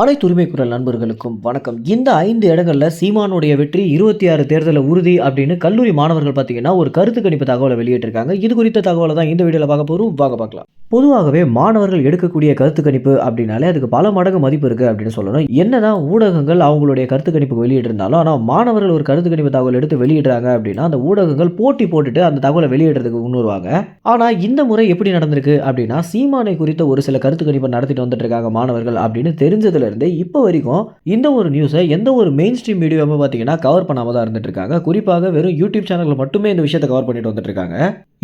அனைத்து உரிமை குரல் நண்பர்களுக்கும் வணக்கம். இந்த ஐந்து இடங்கள்ல சீமானுடைய வெற்றி இருபத்தி ஆறு தேர்தலில் உறுதி அப்படின்னு கல்லூரி மாணவர்கள் பார்த்தீங்கன்னா ஒரு கருத்து கணிப்பு தகவலை வெளியிட்டிருக்காங்க. இது குறித்த தகவலை தான் இந்த வீடியோவில் பார்க்க போகிறோம் வாங்க பார்க்கலாம். பொதுவாகவே மாணவர்கள் எடுக்கக்கூடிய கருத்து கணிப்பு அப்படின்னாலே அதுக்கு பல மடங்கு மதிப்பு இருக்குது அப்படின்னு சொல்லணும். என்னதான் ஊடகங்கள் அவங்களுடைய கருத்து கணிப்பு வெளியிட்டிருந்தாலும் ஆனால் மாணவர்கள் ஒரு கருத்து கணிப்பு தகவல் எடுத்து வெளியிடுறாங்க அப்படின்னா அந்த ஊடகங்கள் போட்டி போட்டுட்டு அந்த தகவலை வெளியிடுறதுக்கு முன்னுருவாங்க. ஆனால் இந்த முறை எப்படி நடந்திருக்கு அப்படின்னா சீமானை குறித்த ஒரு சில கருத்து கணிப்பை நடத்திட்டு வந்துட்டு இருக்காங்க மாணவர்கள் அப்படின்னு தெரிஞ்சதுலேருந்து இப்போ வரைக்கும் இந்த ஒரு நியூஸை எந்த ஒரு மெயின் ஸ்ட்ரீம் மீடியாவும் பார்த்தீங்கன்னா கவர் பண்ணாமல் தான் இருந்துட்டு இருக்காங்க குறிப்பாக வெறும் யூடியூப் சேனலில் மட்டுமே இந்த விஷயத்தை கவர் பண்ணிட்டு வந்துட்டு இருக்காங்க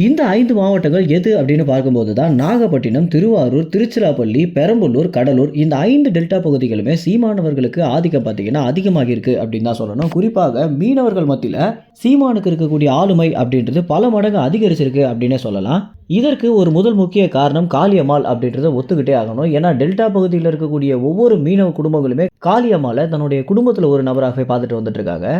இந்த ஐந்து மாவட்டங்கள் எது அப்படின்னு பார்க்கும்போது தான் நாகப்பட்டினம் திருவாரூர் திருச்சிராப்பள்ளி பெரம்பலூர் கடலூர் இந்த ஐந்து டெல்டா பகுதிகளுமே சீமானவர்களுக்கு ஆதிக்கம் பார்த்தீங்கன்னா அதிகமாக இருக்கு அப்படின்னு தான் சொல்லணும். குறிப்பாக மீனவர்கள் மத்தியில் சீமானுக்கு இருக்கக்கூடிய ஆளுமை அப்படின்றது பல மடங்கு அதிகரிச்சிருக்கு அப்படின்னே சொல்லலாம். இதற்கு ஒரு முதல் முக்கிய காரணம் காளியம்மாள் அப்படின்றத ஒத்துக்கிட்டே ஆகணும். ஏன்னா டெல்டா பகுதியில் இருக்கக்கூடிய ஒவ்வொரு மீனவ குடும்பங்களுமே காளியம்மாளை தன்னுடைய குடும்பத்தில் ஒரு நபராகவே பார்த்துட்டு வந்துட்டு இருக்காங்க.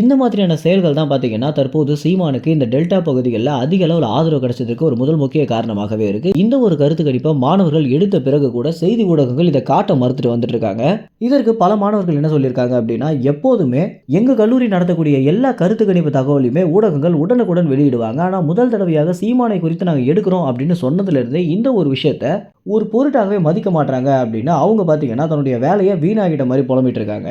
இந்த மாதிரியான செயல்கள் தான் பார்த்தீங்கன்னா தற்போது சீமானுக்கு இந்த டெல்டா பகுதிகளில் அதிக அளவில் ஆதரவு கிடைச்சதுக்கு ஒரு முதல் முக்கிய காரணமாகவே இருக்கு. இந்த ஒரு கருத்து கணிப்பை மாணவர்கள் எடுத்த பிறகு கூட செய்தி ஊடகங்கள் இதை காட்ட மறுத்துட்டு வந்துட்டு இருக்காங்க. இதற்கு பல மாணவர்கள் என்ன சொல்லியிருக்காங்க அப்படின்னா எப்போதுமே எங்க கல்லூரி நடத்தக்கூடிய எல்லா கருத்து கணிப்பு தகவலையுமே ஊடகங்கள் உடனுக்குடன் வெளியிடுவாங்க. ஆனால் முதல் தடவையாக சீமானை குறித்து நாங்கள் எடுக்கிறோம் அப்படின்னு சொன்னதுலேருந்தே இந்த ஒரு விஷயத்த ஒரு பொருட்டாகவே மதிக்க மாட்டாங்க அப்படின்னு அவங்க பார்த்தீங்கன்னா தன்னுடைய வேலையை வீணாகிட்ட மாதிரி புலம்பிட்டு இருக்காங்க.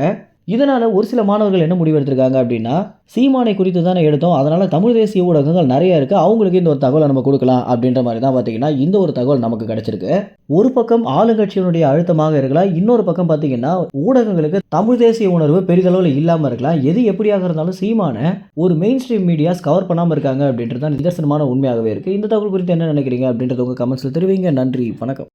இதனால் ஒரு சில மாணவர்கள் என்ன முடிவு எடுத்திருக்காங்க அப்படின்னா சீமானை குறித்து தானே எடுத்தோம் அதனால் தமிழ் தேசிய ஊடகங்கள் நிறைய இருக்குது அவங்களுக்கு இந்த ஒரு தகவலை நம்ம கொடுக்கலாம் அப்படின்ற மாதிரி தான் பார்த்தீங்கன்னா இந்த ஒரு தகவல் நமக்கு கிடச்சிருக்கு. ஒரு பக்கம் ஆளுங்கட்சியினுடைய அழுத்தமாக இருக்கலாம் இன்னொரு பக்கம் பார்த்தீங்கன்னா ஊடகங்களுக்கு தமிழ் தேசிய உணர்வு பெரிதளவில் இல்லாமல் இருக்கலாம். எது எப்படியாக இருந்தாலும் சீமான ஒரு மெயின் ஸ்ட்ரீம் மீடியாஸ் கவர் பண்ணாமல் இருக்காங்க அப்படின்றது தான் நிதர்சனமான உண்மையாகவே இருக்குது இந்த தகவல் குறித்து என்ன நினைக்கிறீங்க அப்படின்றது உங்கள் கமெண்ட்ஸில் தெரிவிங்க. நன்றி வணக்கம்.